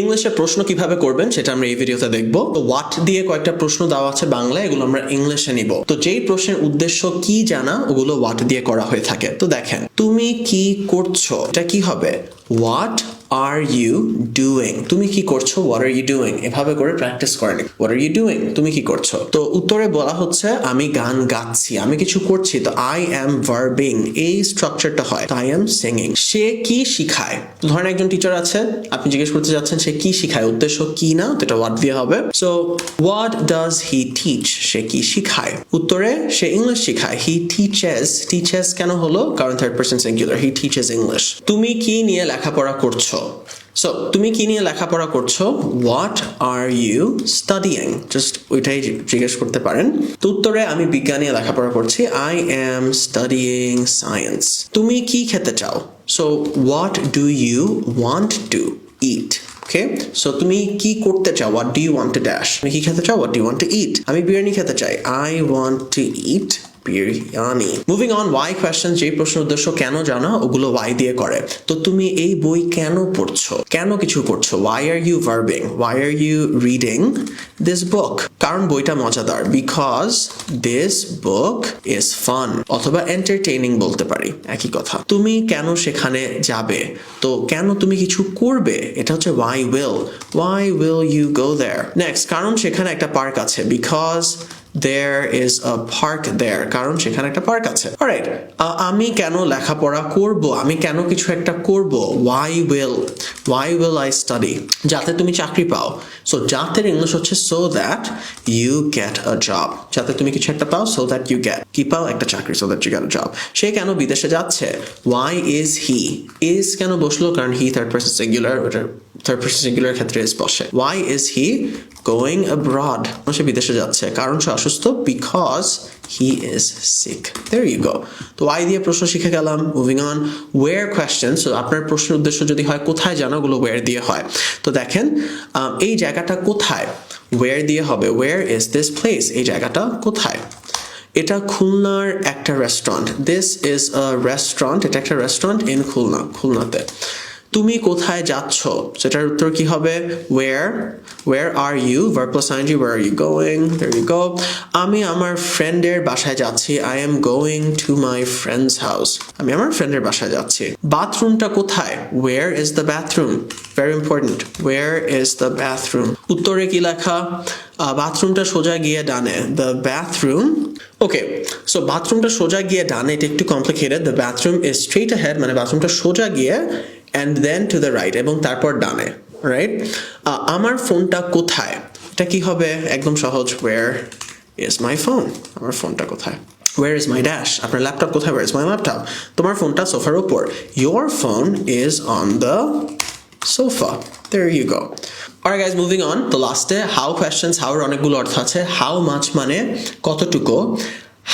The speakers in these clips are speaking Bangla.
ইংলিশে প্রশ্ন কীভাবে করবেন সেটা আমরা এই ভিডিওতে দেখব। তো হোয়াট দিয়ে কয়েকটা প্রশ্ন দেওয়া আছে বাংলায়, এগুলো আমরা ইংলিশে নিব। তো যেই প্রশ্নের উদ্দেশ্য কি জানা, ওগুলো হোয়াট দিয়ে করা হয়ে থাকে। তো দেখেন, তুমি কি করছ? এটা কি হবে? হোয়াট আর ইউ ডুইং তুমি কি করছ? হোয়াট আর ইউ ডুইং এভাবে করে প্র্যাকটিস করেন হোয়াট আর ইউ ডুইং তুমি কি করছ? তো উত্তরে বলা হচ্ছে, আমি গান গাচ্ছি, আমি কিছু করছি। তো আই অ্যাম ভার্বিং এই স্ট্রাকচারটা হয়। আই অ্যাম সিঙ্গিং সে কি শিখায়? ধরেন একজন টিচার আছে, আপনি জিজ্ঞেস করতে যাচ্ছেন, সে কি শিখায়? উদ্দেশ্য কি না? তো এটা হোয়াট দিয়ে হবে। So what does he teach সে কি শিখায়? উত্তরে, সে ইংলিশ শিখায়। হি টিচেস টিচেস কেন হলো? কারণ third person singular he teaches English তুমি কি নিয়ে লেখাপড়া করছ? সো তুমি কি নিয়ে লেখাপড়া করছ? What are you studying just ওইটাই জিজ্ঞেস করতে পারেন। তো উত্তরে আমি বিজ্ঞান নিয়ে লেখাপড়া করছি। আই অ্যাম স্টাডিং সায়েন্স তুমি কি খেতে চাও? So what do you want to eat okay so তুমি কি করতে চাও? What do you want dash তুমি কি খেতে চাও? What do you want to eat আমি বিরিয়ানি খেতে চাই। I want to eat biryani. Moving on why question যে প্রশ্ন উদ্দেশ্য কেন জানা, ওগুলো ওয়াই দিয়ে করে। তো তুমি এই বই কেন পড়ছো? কেন কিছু করছ? Why are you verbing why are you reading this book কারণ বইটা মজাদার। Because this book is fun অথবা এন্টারটেইনিং বলতে পারি। একই কথা। তুমি কেন সেখানে যাবে? তো কেন তুমি কিছু করবে? এটা হচ্ছে why will why will you go there next কারণ সেখানে একটা পার্ক আছে। Because there is a park there কারণ সেখানে একটা পার্ক আছে অলরাইট আমি কেন লেখাপড়া করব আমি কেন কিছু একটা করব why will why will I study যাতে তুমি চাকরি পাও সো যাতে ইংলিশ হচ্ছে so that you get a job যাতে তুমি কিছু একটা পাও so that you get কি পাও একটা চাকরি so that you get a job সে কেন বিদেশে যাচ্ছে why is he is কেন বসল কারণ he third person singular ওটা থার্ড পার্সন সিঙ্গুলার ক্ষেত্রে is বসে why is he going abroad. সে বিদেশে যাচ্ছে। কারণ সে অসুস্থ because he is sick there you go. তো why দিয়ে প্রশ্ন শিখে গেলাম। Moving on where question so আপনার প্রশ্নের উদ্দেশ্য যদি হয়, কোথায় জানো? ওগুলো ওয়ার দিয়ে হয়। তো দেখেন এই জায়গাটা কোথায়? ওয়ার দিয়ে হবে? ওয়ার ইজ দিস প্লেস এই জায়গাটা কোথায়? এটা খুলনার একটা restaurant this is a restaurant এটা একটা রেস্টুরেন্ট ইন খুলনা, খুলনাতে। তুমি কোথায় যাচ্ছ? সেটার উত্তর কি হবে? Where where are you verb plus ing where you going you go আমি আমার ফ্রেন্ডের বাসায় যাচ্ছি। I am going to my friend's house আমি আমার ফ্রেন্ডের বাসায় যাচ্ছি। বাথরুমটা কোথায়? Where is the bathroom very important where is the bathroom উত্তরে কি লেখা? বাথরুমটা সোজা গিয়ে ডানে। দ্য বাথরুম ওকে সো বাথরুমটা সোজা গিয়ে ডানে। এটা একটু complicated the bathroom is straight ahead মানে বাথরুমটা সোজা গিয়ে and then to the right এবং তারপর ডানে রাইট আমার ফোনটা কোথায়? এটা কি হবে? একদম সহজ ওয়ার ইজ মাই ফোন আমার ফোনটা কোথায়? ওয়ার ইজ মাই ড্যাশ আপনার ল্যাপটপ কোথায়? ওয়ার ইজ মাই ল্যাপটপ তোমার ফোনটা সোফার উপর। Your phone is on the sofa there you go. Alright guys, moving on. তো লাস্টে হাউ কোয়েশ্চেন্স হাউর অনেকগুলো অর্থ আছে। হাউ মাছ মানে কতটুকু?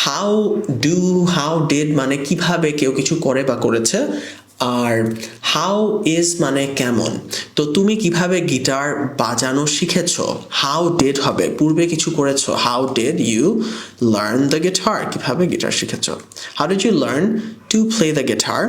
হাউ ডু হাউ ডিড মানে কীভাবে কেউ কিছু করে বা করেছে? আর হাউ ইজ মানে কেমন? তো তুমি কীভাবে গিটার বাজানো শিখেছ? হাউ ডেড হবে? পূর্বে কিছু করেছ। How did you learn the guitar কীভাবে গিটার শিখেছো? How did you learn to play the guitar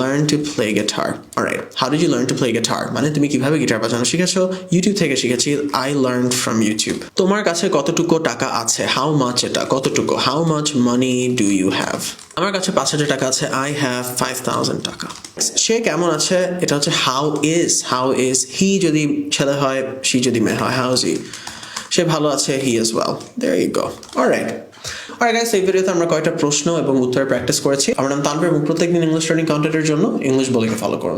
learn to play guitar alright how did you learn to play guitar মানে তুমি কীভাবে গিটার বাজানো শিখেছো? ইউটিউব থেকে শিখেছি আই লার্ন ফ্রম ইউটিউব তোমার কাছে কতটুকু টাকা আছে? হাউ মাচ এটা? কতটুকু? How much money do you have আমার কাছে পাঁচ হাজার টাকা আছে আই হ্যাভ ফাইভ থাউজেন্ড টাকা। সে কেমন আছে? এটা হচ্ছে how is how is he যদি ছেলে হয় সি যদি মেয়ে হয় হাউ ইজ সে ভালো আছে he is well there you go alright R guys এই ভিডিওতে আমরা কয়েকটা প্রশ্ন এবং উত্তর প্র্যাকটিস করেছি। আমার নাম তানভীর এবং প্রত্যেকদিন ইংলিশ লার্নিং কন্টেন্টের জন্য ইংলিশ বলিকে ফলো করুন।